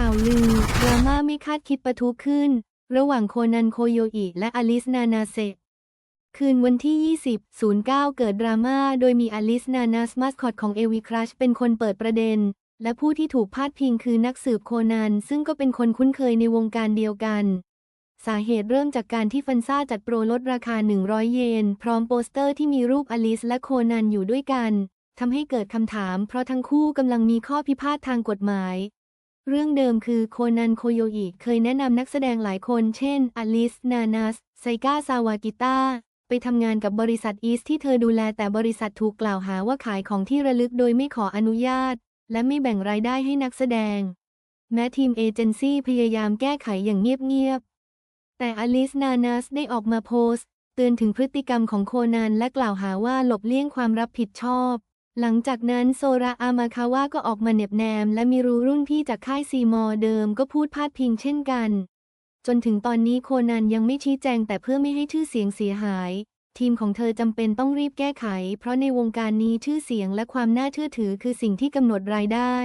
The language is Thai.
ข่าวลือดราม่าไม่คาดคิดปะทุขึ้น ระหว่างโคนันโคโยอิและอลิสนานาเซคืนวันที่ 20 09 เกิดดราม่าโดยมีอลิสนานาสมาสคอตของเอวีครัชเป็นคนเปิดประเด็น และผู้ที่ถูกพาดพิงคือนักสืบโคนัน ซึ่งก็เป็นคนคุ้นเคยในวงการเดียวกัน สาเหตุเริ่มจากการที่ฟันซ่าจัดโปรลดราคา 100 เยน พร้อมโปสเตอร์ที่มีรูปอลิสและโคนันอยู่ด้วยกันทำให้เกิดคำถาม เพราะทั้งคู่กำลังมีข้อพิพาททางกฎหมาย เรื่องเดิมคือโคนันโคโยอิเคยแนะนำนักแสดงหลายคน เช่น อลิส นานัส ไซก้า ซาวากิต้า ไปทำงานกับบริษัทอีสที่เธอดูแลแต่บริษัทถูกกล่าวหาว่าขายของที่ระลึกโดยไม่ขออนุญาต และไม่แบ่งรายได้ให้นักแสดง แม้ทีมเอเจนซี่พยายามแก้ไขอย่างเงียบๆ แต่อลิส นานัสได้ออกมาโพสต์ เตือนถึงพฤติกรรมของโคนันและกล่าวหาว่าหลบเลี่ยงความรับผิดชอบ หลังจากนั้นโซราอามาคาวะก็ออกมาเหน็บแนม และมีรูรุ่นพี่จากค่ายซีมอร์เดิมก็พูดพาดพิงเช่นกัน จนถึงตอนนี้โคนันยังไม่ชี้แจงแต่เพื่อไม่ให้ชื่อเสียงเสียหาย ทีมของเธอจำเป็นต้องรีบแก้ไข เพราะในวงการนี้ชื่อเสียงและความน่าเชื่อถือคือสิ่งที่กำหนดรายได้